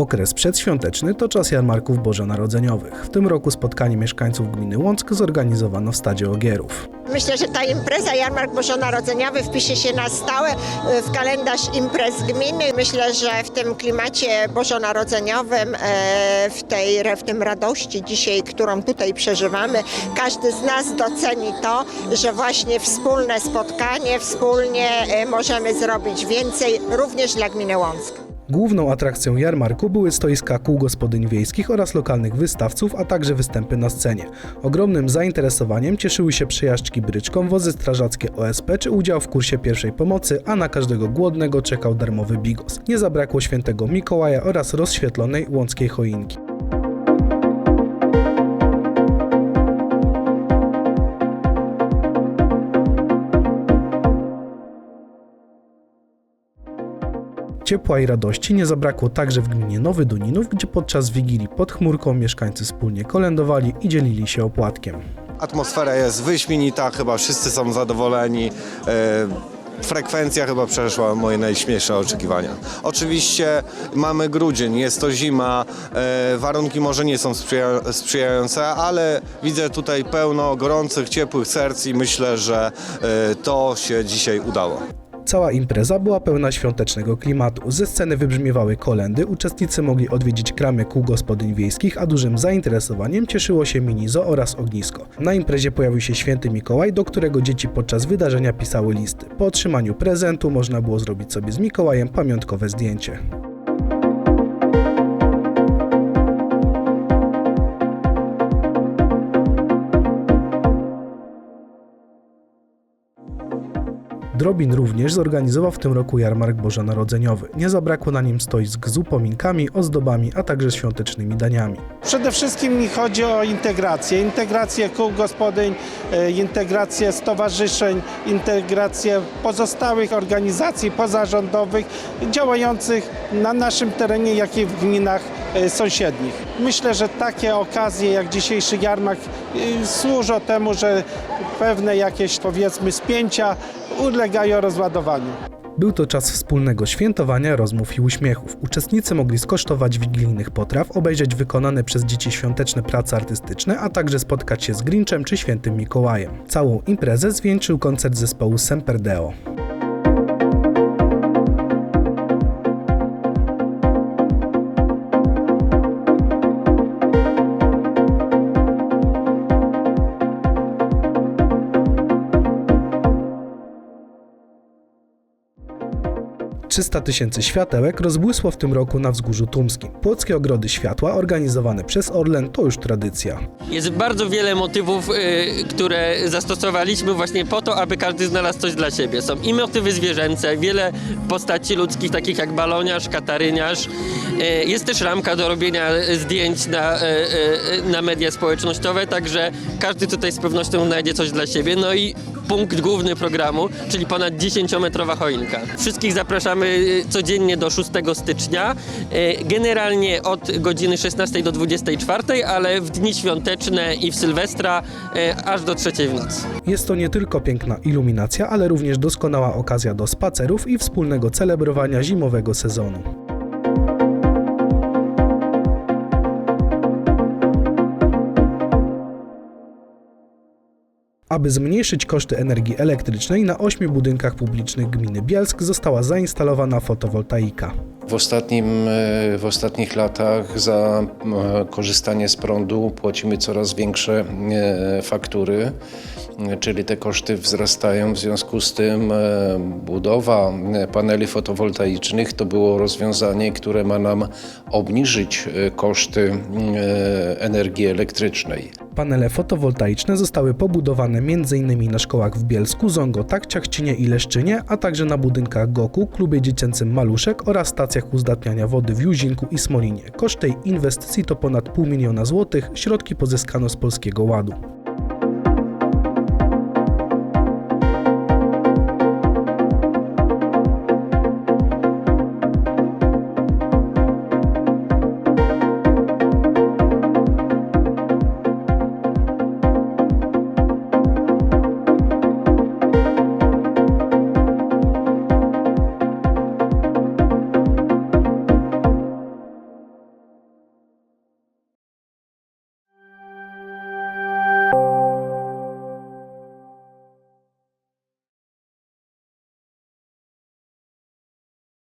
Okres przedświąteczny to czas jarmarków bożonarodzeniowych. W tym roku spotkanie mieszkańców gminy Łąck zorganizowano w Stadzie Ogierów. Myślę, że ta impreza Jarmark Bożonarodzeniowy wpisze się na stałe e, w kalendarz imprez gminy. Myślę, że w tym klimacie bożonarodzeniowym, e, w, tej, w tym radości dzisiaj, którą tutaj przeżywamy, każdy z nas doceni to, że właśnie wspólne spotkanie, wspólnie e, możemy zrobić więcej, również dla gminy Łąck. Główną atrakcją jarmarku były stoiska kół gospodyń wiejskich oraz lokalnych wystawców, a także występy na scenie. Ogromnym zainteresowaniem cieszyły się przejażdżki bryczką, wozy strażackie OSP czy udział w kursie pierwszej pomocy, a na każdego głodnego czekał darmowy bigos. Nie zabrakło świętego Mikołaja oraz rozświetlonej łąckiej choinki. Ciepła i radości nie zabrakło także w gminie Nowy Duninów, gdzie podczas Wigilii pod chmurką mieszkańcy wspólnie kolędowali i dzielili się opłatkiem. Atmosfera jest wyśmienita, chyba wszyscy są zadowoleni. E, Frekwencja chyba przeszła moje najśmielsze oczekiwania. Oczywiście mamy grudzień, jest to zima, e, warunki może nie są sprzyja- sprzyjające, ale widzę tutaj pełno gorących, ciepłych serc i myślę, że e, to się dzisiaj udało. Cała impreza była pełna świątecznego klimatu. Ze sceny wybrzmiewały kolendy, uczestnicy mogli odwiedzić kramy kół gospodyń wiejskich, a dużym zainteresowaniem cieszyło się minizo oraz ognisko. Na imprezie pojawił się święty Mikołaj, do którego dzieci podczas wydarzenia pisały listy. Po otrzymaniu prezentu można było zrobić sobie z Mikołajem pamiątkowe zdjęcie. Drobin również zorganizował w tym roku jarmark bożonarodzeniowy. Nie zabrakło na nim stoisk z upominkami, ozdobami, a także świątecznymi daniami. Przede wszystkim mi chodzi o integrację. Integrację kół gospodyń, e, integrację stowarzyszeń, integrację pozostałych organizacji pozarządowych działających na naszym terenie, jak i w gminach E, sąsiednich. Myślę, że takie okazje jak dzisiejszy jarmark e, służą temu, że pewne jakieś powiedzmy spięcia ulegają rozładowaniu. Był to czas wspólnego świętowania, rozmów i uśmiechów. Uczestnicy mogli skosztować wigilijnych potraw, obejrzeć wykonane przez dzieci świąteczne prace artystyczne, a także spotkać się z Grinchem czy Świętym Mikołajem. Całą imprezę zwieńczył koncert zespołu Semperdeo. 300 tysięcy światełek rozbłysło w tym roku na Wzgórzu Tumskim. Płockie Ogrody Światła organizowane przez Orlen to już tradycja. Jest bardzo wiele motywów, y, które zastosowaliśmy właśnie po to, aby każdy znalazł coś dla siebie. Są i motywy zwierzęce, wiele postaci ludzkich, takich jak baloniarz, kataryniarz. Y, jest też ramka do robienia zdjęć na, y, y, na media społecznościowe, także każdy tutaj z pewnością znajdzie coś dla siebie. No i punkt główny programu, czyli ponad 10-metrowa choinka. Wszystkich zapraszamy codziennie do 6 stycznia, y, generalnie od godziny 16 do 24, ale w dni świąteczne i w Sylwestra y, aż do 3 w nocy. Jest to nie tylko piękna iluminacja, ale również doskonała okazja do spacerów i wspólnego celebrowania zimowego sezonu. Aby zmniejszyć koszty energii elektrycznej, na ośmiu budynkach publicznych gminy Bielsk została zainstalowana fotowoltaika. W, ostatnim, e, w ostatnich latach za e, korzystanie z prądu płacimy coraz większe e, faktury, czyli te koszty wzrastają. W związku z tym budowa paneli fotowoltaicznych to było rozwiązanie, które ma nam obniżyć koszty energii elektrycznej. Panele fotowoltaiczne zostały pobudowane m.in. na szkołach w Bielsku, Zongotach, Ciachcinie i Leszczynie, a także na budynkach GOKU, klubie dziecięcym Maluszek oraz stacjach uzdatniania wody w Juzinku i Smolinie. Koszt tej inwestycji to ponad pół miliona złotych, środki pozyskano z Polskiego Ładu.